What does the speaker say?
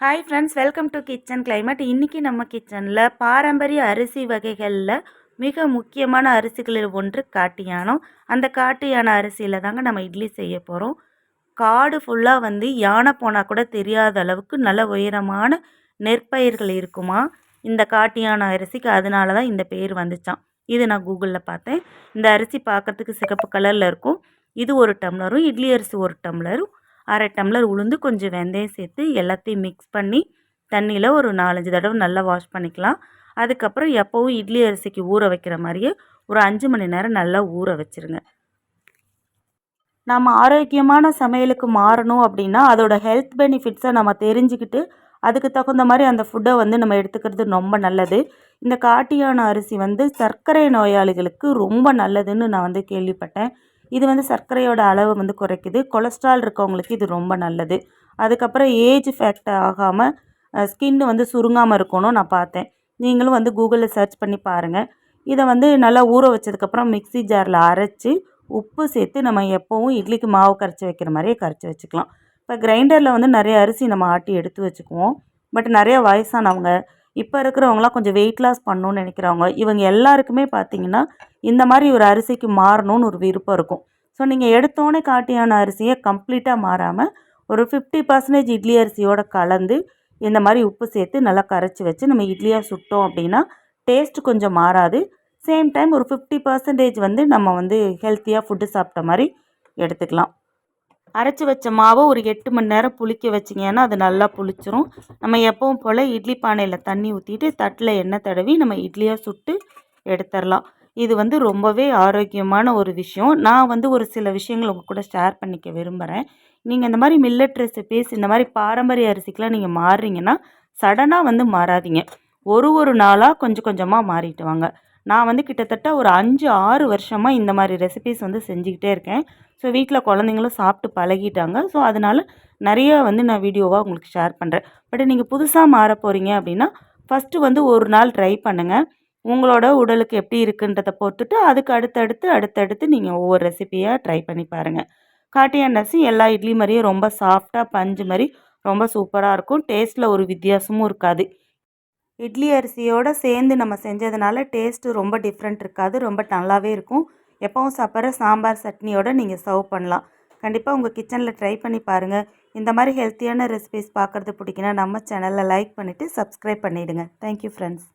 Hi friends welcome to kitchen climate இன்றைக்கி நம்ம கிச்சனில் பாரம்பரிய அரிசி வகைகளில் மிக முக்கியமான அரிசிகளில் ஒன்று காட்டு யானம் அந்த காட்டு யானை அரிசியில் தாங்க நம்ம இட்லி செய்ய போகிறோம் காடு ஃபுல்லாக வந்து யானை போனால் கூட தெரியாத அளவுக்கு நல்ல உயரமான நெற்பயிர்கள் இருக்குமா? இந்த காட்டு யானை அரிசிக்கு அதனால தான் இந்த பேர் வந்துச்சான் இது நான் கூகுளில் பார்த்தேன். இந்த அரிசி பார்க்கறதுக்கு சிகப்பு கலரில் இருக்கும். இது ஒரு டம்ளரும் இட்லி அரிசி ஒரு டம்ளரும். அரை டம்ளர் உளுந்து கொஞ்சம் வெந்தயம் சேர்த்து எல்லாத்தையும் மிக்ஸ் பண்ணி தண்ணியில் ஒரு நாலஞ்சு தடவை நல்லா வாஷ் பண்ணிக்கலாம். அதுக்கப்புறம் எப்போவும் இட்லி அரிசிக்கு ஊற வைக்கிற மாதிரியே ஒரு அஞ்சு மணி நேரம் நல்லா ஊற வச்சுருங்க. நம்ம ஆரோக்கியமான சமையலுக்கு மாறணும் அப்படின்னா அதோட ஹெல்த் பெனிஃபிட்ஸை நம்ம தெரிஞ்சுக்கிட்டு அதுக்கு தகுந்த மாதிரி அந்த ஃபுட்டை வந்து நம்ம எடுத்துக்கிறது ரொம்ப நல்லது. இந்த காட்டியான அரிசி வந்து சர்க்கரை நோயாளிகளுக்கு ரொம்ப நல்லதுன்னு நான் வந்து கேள்விப்பட்டேன். இது வந்து சர்க்கரையோட அளவு வந்து குறைக்குது. கொலஸ்ட்ரால் இருக்கவங்களுக்கு இது ரொம்ப நல்லது. அதுக்கப்புறம் ஏஜ் ஃபேக்ட் ஆகாமல் ஸ்கின் வந்து சுருங்காமல் இருக்கணும் நான் பார்த்தேன். நீங்களும் வந்து கூகுளில் சர்ச் பண்ணி பாருங்கள் இதை வந்து நல்லா ஊற வச்சதுக்கப்புறம் மிக்ஸி ஜாரில் அரைச்சி உப்பு சேர்த்து நம்ம எப்போவும் இட்லிக்கு மாவு கரைச்சி வைக்கிற மாதிரியே கரைச்சி வச்சுக்கலாம். இப்போ கிரைண்டரில் வந்து நிறைய அரிசி நம்ம ஆட்டி எடுத்து வச்சுக்குவோம். பட் நிறைய வயசானவங்க இப்போ இருக்கிறவங்களாம் கொஞ்சம் வெயிட் லாஸ் பண்ணணும்னு நினைக்கிறவங்க இவங்க எல்லாருக்குமே பார்த்தீங்கன்னா இந்த மாதிரி ஒரு அரிசிக்கு மாறணும்னு ஒரு விருப்பம் இருக்கும். ஸோ நீங்கள் எடுத்தோடனே காட்டியான அரிசியை கம்ப்ளீட்டாக மாறாமல் ஒரு ஃபிஃப்டி பர்சன்டேஜ் இட்லி அரிசியோட கலந்து இந்த மாதிரி உப்பு சேர்த்து நல்லா கரைச்சி வச்சு நம்ம இட்லியாக சுட்டோம் அப்படின்னா டேஸ்ட் கொஞ்சம் மாறாது. சேம் டைம் ஒரு ஃபிஃப்டி பர்சன்டேஜ் வந்து நம்ம வந்து ஹெல்த்தியாக ஃபுட்டு சாப்பிட்ட மாதிரி எடுத்துக்கலாம். அரைச்சி வச்ச மாவை ஒரு எட்டு மணி நேரம் புளிக்க வச்சிங்கன்னா அது நல்லா புளிச்சிரும். நம்ம எப்பவும் போல் இட்லி பானையில் தண்ணி ஊற்றிட்டு தட்டில் எண்ணெய் தடவி நம்ம இட்லியாக சுட்டு எடுத்துடலாம் இது வந்து ரொம்பவே ஆரோக்கியமான ஒரு விஷயம். நான் வந்து ஒரு சில விஷயங்கள் உங்கள் கூட ஷேர் பண்ணிக்க விரும்புகிறேன் நீங்கள் இந்த மாதிரி மில்லட் ரெசிபீஸ் இந்த மாதிரி பாரம்பரிய அரிசிக்கெலாம் நீங்கள் மாறுறீங்கன்னா சடனாக வந்து மாறாதீங்க. ஒரு ஒரு நாளாக கொஞ்சம் கொஞ்சமாக மாறிட்டு வாங்க. நான் வந்து கிட்டத்தட்ட ஒரு அஞ்சு ஆறு வருஷமாக இந்த மாதிரி ரெசிபிஸ் வந்து செஞ்சுக்கிட்டே இருக்கேன். ஸோ வீட்டில் குழந்தைங்களும் சாப்பிட்டு பழகிட்டாங்க. ஸோ அதனால் நிறைய வந்து நான் வீடியோவாக உங்களுக்கு ஷேர் பண்ணுறேன் பட் நீங்கள் புதுசாக மாற போகிறீங்க அப்படின்னா ஃபஸ்ட்டு வந்து ஒரு நாள் ட்ரை பண்ணுங்கள் உங்களோட உடலுக்கு எப்படி இருக்குன்றதை பொறுத்துட்டு அதுக்கு அடுத்தடுத்து அடுத்தடுத்து நீங்கள் ஒவ்வொரு ரெசிபியாக ட்ரை பண்ணி பாருங்கள் காட்டியான் அரிசி எல்லா இட்லி மாதிரியும் ரொம்ப சாஃப்டாக பஞ்சு மாதிரி ரொம்ப சூப்பராக இருக்கும். டேஸ்ட்டில் ஒரு வித்தியாசமும் இருக்காது. இட்லி அரிசியோடு சேர்ந்து நம்ம செஞ்சதுனால டேஸ்ட்டு ரொம்ப டிஃப்ரெண்ட் இருக்காது ரொம்ப நல்லாவே இருக்கும். எப்போவும் சாப்பிட்ற சாம்பார் சட்னியோடு நீங்கள் சர்வ் பண்ணலாம். கண்டிப்பாக உங்கள் கிச்சனில் ட்ரை பண்ணி பாருங்கள் இந்த மாதிரி ஹெல்த்தியான ரெசிபிஸ் பார்க்குறது பிடிக்குன்னா நம்ம சேனலில் லைக் பண்ணிவிட்டு சப்ஸ்கிரைப் பண்ணிவிடுங்க தேங்க்யூ ஃப்ரெண்ட்ஸ்